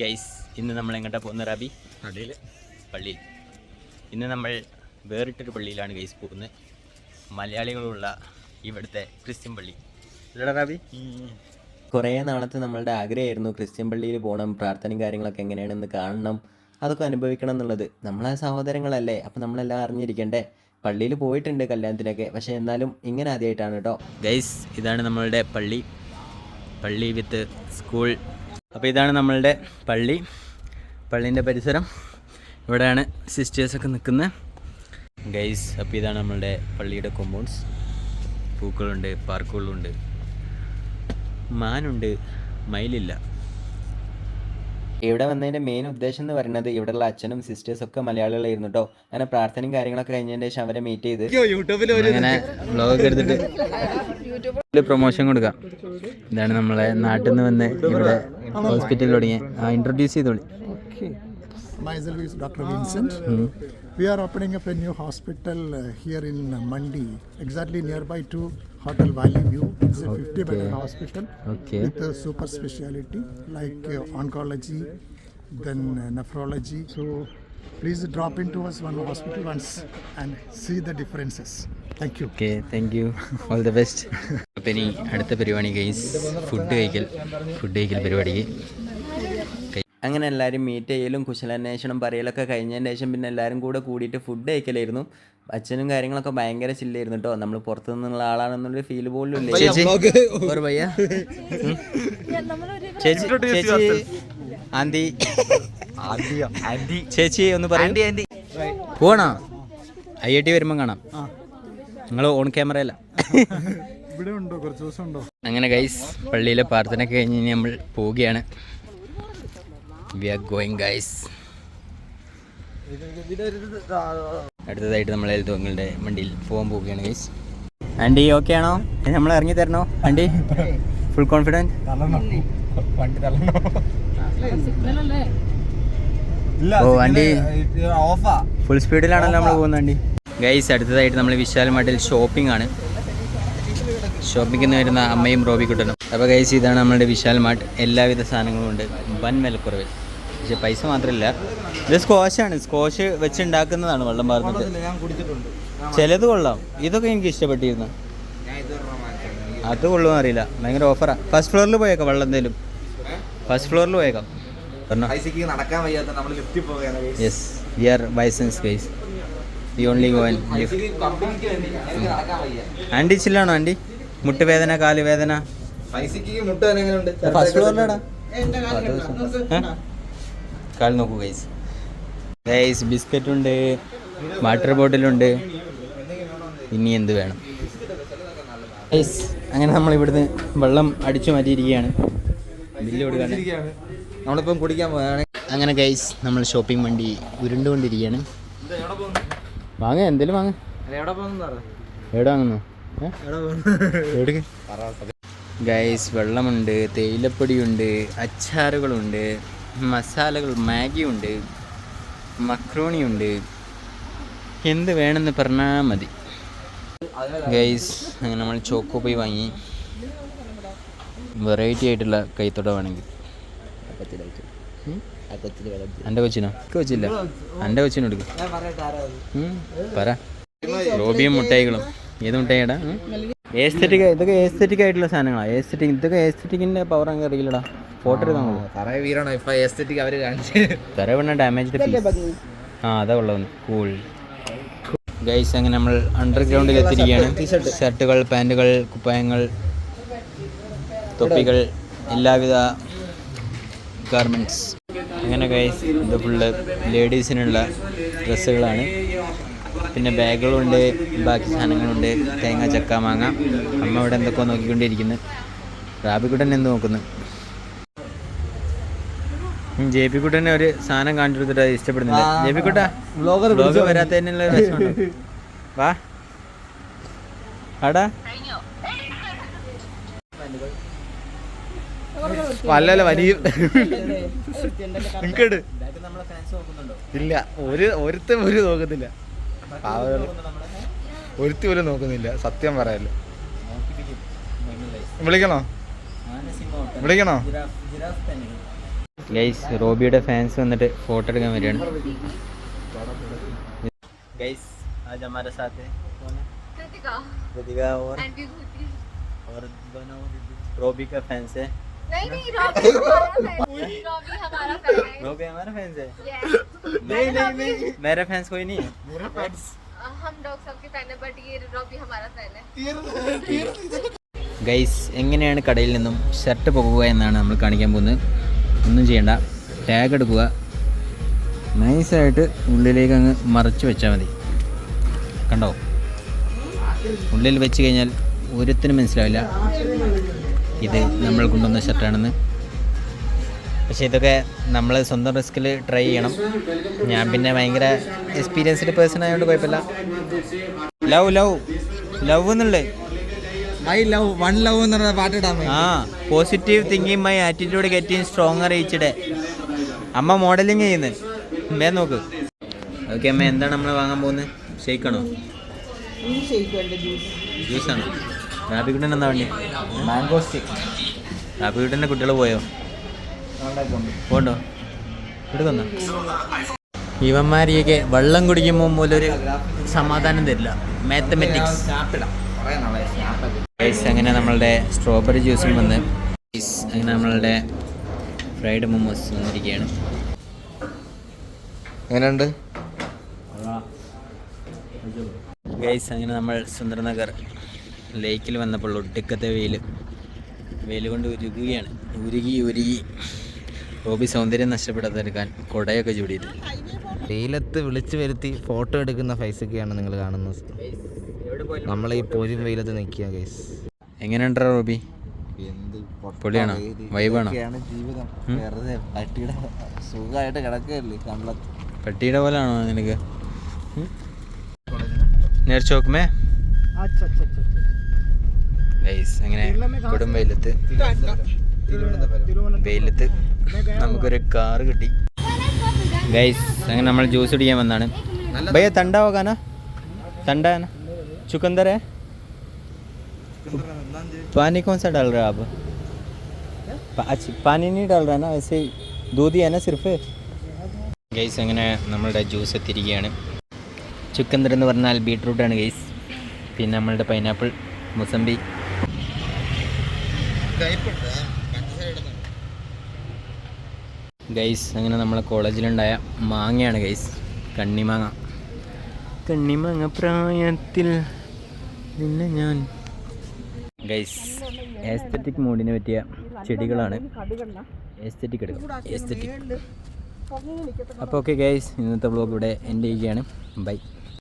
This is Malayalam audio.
ഗൈസ് ഇന്ന് നമ്മൾ എങ്ങോട്ടാ പോകുന്ന റാബി? പള്ളിയിൽ പള്ളിയിൽ. ഇന്ന് നമ്മൾ വേറിട്ടൊരു പള്ളിയിലാണ് ഗൈസ് പോകുന്നത്. മലയാളികളുള്ള ഇവിടുത്തെ ക്രിസ്ത്യൻ പള്ളി. ഇല്ലടാ റാബി? കുറേ നാളത്തെ നമ്മളുടെ ആഗ്രഹമായിരുന്നു ക്രിസ്ത്യൻ പള്ളിയിൽ പോകണം പ്രാർത്ഥനയും കാര്യങ്ങളൊക്കെ എങ്ങനെയാണെന്ന് കാണണം അതൊക്കെ അനുഭവിക്കണം എന്നുള്ളത്. നമ്മളെ സഹോദരങ്ങളല്ലേ അപ്പം നമ്മളെല്ലാം അറിഞ്ഞിരിക്കണ്ടേ? പള്ളിയിൽ പോയിട്ടുണ്ട് കല്യാണത്തിനൊക്കെ പക്ഷേ എന്നാലും ഇങ്ങനെ ആദ്യമായിട്ടാണ് കേട്ടോ. ഗൈസ് ഇതാണ് നമ്മളുടെ പള്ളി. പള്ളി വിത്ത് സ്കൂൾ അപ്പോൾ ഇതാണ് നമ്മളുടെ പള്ളി. പള്ളീന്റെ പരിസരം. ഇവിടെയാണ് സിസ്റ്റേഴ്സൊക്കെ നിൽക്കുന്നത് ഗൈസ് അപ്പോൾ ഇതാണ് നമ്മളുടെ പള്ളിയുടെ കോമ്പൗണ്ട്സ് പൂക്കളുണ്ട് പാർക്കുകളുണ്ട്. മാനുണ്ട് മയിലില്ല. ഇവിടെ വന്നതിന്റെ മെയിൻ ഉദ്ദേശം എന്ന് പറയുന്നത് ഇവിടെയുള്ള അച്ഛനും സിസ്റ്റേഴ്സും ഒക്കെ മലയാളികളായിരുന്നു കേട്ടോ അങ്ങനെ പ്രാർത്ഥനയും കാര്യങ്ങളൊക്കെ കഴിഞ്ഞതിന്റെ ശേഷം അവരെ മീറ്റ് ചെയ്ത്. യൂട്യൂബിൽ അങ്ങനെ ബ്ലോഗ് എടുത്തിട്ട് പ്രൊമോഷൻ കൊടുക്കാം. ഇതാണ് നമ്മളെ നാട്ടിൽ നിന്ന് വന്ന് ഇവിടെ ഹോസ്പിറ്റലിൽ തുടങ്ങിയ ആ ഇൻട്രൊഡ്യൂസ് ചെയ്തോളി Myself is Dr. Vincent. We are opening up a new hospital uh, here in uh, Mandi, exactly nearby to Hotel Valley View. It's a 50 bedded hospital okay with a super speciality like uh, oncology, then uh, nephrology. So please drop into us one hospital once and see the differences. Thank you. Okay thank you all the best അപ്പം ഇനി അടുത്ത പരിപാടി ഗൈസ് ഫുഡ് കഴിക്കൽ ഫുഡ് കഴിക്കൽ പരിപാടിക്ക്. അങ്ങനെ എല്ലാവരും മീറ്റ് ചെയ്യലും കുശലാന്വേഷണം പറയലൊക്കെ കഴിഞ്ഞതിന് ശേഷം പിന്നെ എല്ലാവരും കൂടെ കൂടിയിട്ട് ഫുഡ് കഴിക്കലായിരുന്നു. അച്ഛനും കാര്യങ്ങളൊക്കെ ഭയങ്കര ചില്ലായിരുന്നു കേട്ടോ നമ്മൾ പുറത്തു നിന്നുള്ള ആളാണെന്നുള്ള ഫീൽ പോലും ഇല്ല. ചേച്ചി. ചേച്ചി ആന്റി. ചേച്ചി ഒന്ന് പറയാം. പോണോ ഐ ഐ ടി വരുമ്പം കാണാം. നിങ്ങൾ ഓൺ ക്യാമറയല്ല. ഇവിടെ ഉണ്ടോ കുറച്ച് ദിവസം ഉണ്ടോ അങ്ങനെ ഗൈസ് പള്ളിയിലെ പ്രാർത്ഥന കഴിഞ്ഞ് ഇനി നമ്മൾ പോവുകയാണ്. വി ആർ ഗോയിങ് ഗൈസ് അടുത്തതായിട്ട് നമ്മൾ എൽത്തോങ്ങളുടെ വണ്ടിയിൽ പോകാൻ പോവുകയാണ് ഗൈസ് ആൻഡി ഓക്കെ ആണോ? നമ്മൾ ഇറങ്ങി തരണോ? ആൻഡി ഫുൾ കോൺഫിഡന്റ് വണ്ടി തള്ളണോ ഓ വണ്ടി ഓഫാ. ഫുൾ സ്പീഡിലാണല്ലോ നമ്മൾ പോകുന്നത് വണ്ടി. ഗൈസ് അടുത്തതായിട്ട് നമ്മൾ വിശാൽ മട്ടിൽ ഷോപ്പിംഗ് ആണ്. ഷോപ്പിങ്ങിന് വരുന്ന അമ്മയും റോബി കുട്ടനും അപ്പോൾ ഗൈസ് ഇതാണ് നമ്മളുടെ വിശാൽ മാർട്ട് എല്ലാവിധ സാധനങ്ങളും ഉണ്ട്. വൻ വിലക്കുറവിൽ. പക്ഷേ പൈസ മാത്രമല്ല ഇത് സ്ക്വാഷാണ് സ്കോഷ് വെച്ചുണ്ടാക്കുന്നതാണ് വെള്ളം പാർന്നിട്ട്. കുടിച്ചിട്ടുണ്ട്. ചിലത് കൊള്ളാം. ഇതൊക്കെ എനിക്ക് ഇഷ്ടപ്പെട്ടിരുന്നു. അത് കൊള്ളുമെന്ന് അറിയില്ല. ഭയങ്കര ഓഫറാ ഫസ്റ്റ് ഫ്ലോറിൽ പോയേക്കാം വെള്ളം എന്തേലും. ഫസ്റ്റ് ഫ്ലോറിൽ പോയേക്കാം. നടക്കാൻ വയ്യാത്ത നമ്മൾ ലിഫ്റ്റിൽ പോവുകയാണ് yes we are bisons guys the only go and lift പൈസക്ക് കമ്പനിക്ക് നടക്കാൻ വയ്യ. ആന്റി ചില്ലാണോ ആന്റി മുട്ടുവേദന കാൽ വേദന പൈസക്ക് മുട്ട എങ്ങനെയുണ്ട് ഫസ്റ്റ് ഫ്ലോറിലാടാ കാൽ നോക്കൂ. ഗൈസ് ഗൈസ് ബിസ്ക്കറ്റ് ഉണ്ട് വാട്ടർ ബോട്ടിലുണ്ട് ഇനി എന്ത് വേണം? ഗൈസ് അങ്ങനെ നമ്മൾ ഇവിടുന്ന് വെള്ളം അടിച്ചു മാറ്റിയിരിക്കുകയാണ്. ബില്ല് നമ്മളിപ്പം കുടിക്കാൻ പോയാണ് അങ്ങനെ ഗൈസ് നമ്മൾ ഷോപ്പിംഗ് വണ്ടി ഉരുണ്ടുകൊണ്ടിരിക്കുകയാണ്. വാങ്ങ എന്തേലും വാങ്ങ. എവിടെ വാങ്ങുന്നു? ഗൈസ് വെള്ളമുണ്ട് തേയിലപ്പൊടിയുണ്ട് അച്ചാറുകളുണ്ട് മസാലകൾ മാഗിയുണ്ട് മക്രോണിയുണ്ട്. എന്ത് വേണമെന്ന് പറഞ്ഞാൽ മതി. ഗൈസ് അങ്ങനെ നമ്മൾ ചോക്കോ പോയി വാങ്ങി. വെറൈറ്റി ആയിട്ടുള്ള കൈത്തോട വേണമെങ്കിൽ? എന്റെ കൊച്ചിനോ? കൊച്ചില്ല. എന്റെ കൊച്ചിനും എടുക്കും പറ. റോബിയും മുട്ടായികളും. ഏത് മുട്ടായിടാ ഏസ്തെറ്റിക് ഇതൊക്കെ ഏസ്തെറ്റിക് ആയിട്ടുള്ള സാധനങ്ങളാണ് ഏസ്തെറ്റിക് ഇതൊക്കെ ഏസ്തെറ്റിക്കിന്റെ പവർ അങ്ങ് അറിയില്ലടാ ഫോട്ടോ എടുക്കാൻ ഡാമേജ് ആ അതാ ഉള്ളതെന്ന് കൂൾ ഗൈസ് അങ്ങനെ നമ്മൾ അണ്ടർഗ്രൗണ്ടിൽ എത്തിയിരിക്കുകയാണ്. ഷർട്ടുകൾ പാന്റുകൾ കുപ്പായങ്ങൾ തൊപ്പികൾ എല്ലാവിധ ഗാർമെന്റ്സ് അങ്ങനെ ഗൈസ് ഇത് ഫുള്ള് ലേഡീസിനുള്ള ഡ്രസ്സുകളാണ്. പിന്നെ ബാഗുകളുണ്ട് ബാക്കി സാധനങ്ങളുണ്ട്. തേങ്ങ ചക്ക മാങ്ങ. അമ്മ ഇവിടെ എന്തൊക്കെയോ നോക്കിക്കൊണ്ടിരിക്കുന്നു. റാബിക്കുട്ടൻ എന്ത് നോക്കുന്നു? ജെ പി കുട്ടനെ ഒരു സാധനം കാണിച്ചു കൊടുത്തിട്ട് ഇഷ്ടപ്പെടുന്നില്ല. ജെ പി കുട്ട വരാത്തതിനുള്ള വിഷമമുണ്ടോ വാ. ആടാ വല്ലല്ല വലിയ. നിങ്ങട് ഇല്ല ഒരു ഒരുത്ത ഒരു നോക്കുന്നില്ല. ഒരുത്തി പോലും നോക്കുന്നില്ല. സത്യം പറയാലോ. വിളിക്കണോ? വിളിക്കണോ? ഗൈസ് റോബിയുടെ ഫാൻസ് വന്നിട്ട് ഫോട്ടോ എടുക്കാൻ വരികയാണ് ഗൈസ് आज हमारे साथ है कौन है कृतिका कृतिका और एंड विभूति और दोनों रोबी का फैंस है नहीं नहीं रॉबी हमारा फैन है रॉबी हमारा फैन है रोबी हमारा फैंस है Yes. नहीं नहीं नहीं मेरा फैंस कोई नहीं है अ, हम लोग सबके फैन है बट ये रॉबी हमारा फैन है ഗൈസ് എങ്ങനെയാണ് കടയിൽ നിന്നും ഷർട്ട് പോകുക എന്നാണ് നമ്മൾ കാണിക്കാൻ പോകുന്നത് ഒന്നും ചെയ്യണ്ട. ടാഗ് എടുക്കുക. നൈസായിട്ട് ഉള്ളിലേക്ക് അങ്ങ് മറച്ച് വെച്ചാൽ മതി. കണ്ടോ? ഉള്ളിൽ വെച്ച് കഴിഞ്ഞാൽ ഒരുത്തിനും മനസ്സിലാവില്ല. ഇത് നമ്മൾ കൊണ്ടുവന്ന ഷർട്ടാണെന്ന് പക്ഷേ ഇതൊക്കെ നമ്മൾ സ്വന്തം റിസ്കിൽ ട്രൈ ചെയ്യണം. ഞാൻ പിന്നെ ഭയങ്കര എക്സ്പീരിയൻസ്ഡ് പേഴ്സൺ ആയതുകൊണ്ട് കുഴപ്പമില്ല. ലവ് ലവ് ലവ് എന്നുള്ളത് മൈ ലവ് വൺ ലവ് എന്ന് പറഞ്ഞ പാട്ടിടാൻ ആ positive thinking my attitude getting stronger ഈച്ചിടെ. അമ്മ മോഡലിംഗ് ചെയ്യുന്നത് വേ നോക്ക്. ഓക്കെ അമ്മ എന്താണ് നമ്മൾ വാങ്ങാൻ പോകുന്നത് ഷെയ്ക്കാണോ ജ്യൂസാണോ റാബിക്കുട്ടൻ എന്താ വേണ്ടി മാംഗോ സ്റ്റിക്ക് റാബിക്കുട്ടന്റെ കുട്ടികൾ പോയോ? പോണ്ടോ? എടുക്കുന്നോ? ഇവന്മാരിയൊക്കെ വെള്ളം കുടിക്കുമ്പോൾ പോലൊരു സമാധാനം തരില്ല. മാത്തമെറ്റിക്സ് അങ്ങനെ നമ്മളുടെ സ്ട്രോബെറി ജ്യൂസും വന്ന്. ഗൈസ് അങ്ങനെ നമ്മളുടെ ഫ്രൈഡ് മൊമോസ് വന്നിരിക്കുകയാണ്. എങ്ങനെയുണ്ട്? ഗൈസ് അങ്ങനെ നമ്മൾ സുന്ദർനഗർ ലേക്കിൽ വന്നപ്പോൾ ഒട്ടിക്കത്തെ വെയിൽ വെയിൽ കൊണ്ട് ഉരുകുകയാണ്. ഉരുകി ഉരുകി. ഹോബി സൗന്ദര്യം നഷ്ടപ്പെടാതെടുക്കാൻ കുടയൊക്കെ ചൂടിയിട്ട് വെയിലത്ത് വിളിച്ചു വരുത്തി ഫോട്ടോ എടുക്കുന്ന ഫൈസൊക്കെയാണ് നിങ്ങൾ കാണുന്നത്. നമ്മൾ ഈ പോരും വെയിലത്ത് നിൽക്കുക ഗൈസ് എങ്ങനെയുണ്ട് റോബി? എന്ത് പൊളിയാണോ? വൈബാണോ? ജീവിതം? വെറുതെ പട്ടിയുടെ സുഖമായിട്ട് കിടക്കുകയല്ലേ കമ്പളത്ത് പട്ടിയുടെ പോലാണോ നിനക്ക്? നേർ ചോക്കുമേ ഗൈസ് അങ്ങനെ കൊടും വെയിലത്ത്? വെയിലത്ത് നമുക്കൊരു കാറ് കിട്ടി. ഗൈസ് അങ്ങനെ നമ്മൾ ജ്യൂസ് കുടിക്കാൻ വന്നാണ്. ഭയ്യ തണ്ട होगा തണ്ട चुकंदर है पानी कौन सा डाल रहे हो आप पा- अच्छा पानी नहीं डाल रहा ना ऐसे दूध ही है ना सिर्फ ഗൈസ് അങ്ങനെ നമ്മളുടെ ജ്യൂസ് എത്തിയിരിക്കുകയാണ് ചുക്കന്തർ എന്ന് പറഞ്ഞാൽ ബീട്രൂട്ടാണ് ഗൈസ് പിന്നെ നമ്മളുടെ പൈനാപ്പിൾ മുസമ്പി ഗൈസ് അങ്ങനെ നമ്മളെ കോളേജിലുണ്ടായ മാങ്ങയാണ് ഗൈസ് കണ്ണിമാങ്ങ കണ്ണിമാങ്ങ പ്രായത്തിൽ നിന്നെ ഞാൻ. ഗൈസ് എസ്തറ്റിക് മൂഡിന് പറ്റിയ ചെടികളാണ്. എസ്തറ്റിക് എടുക്കും. എസ്തറ്റിക് അപ്പോൾ ഓക്കെ ഗൈസ് ഇന്നത്തെ ബ്ലോഗ് ഇവിടെ എന്റെ ചെയ്യുകയാണ്. ബൈ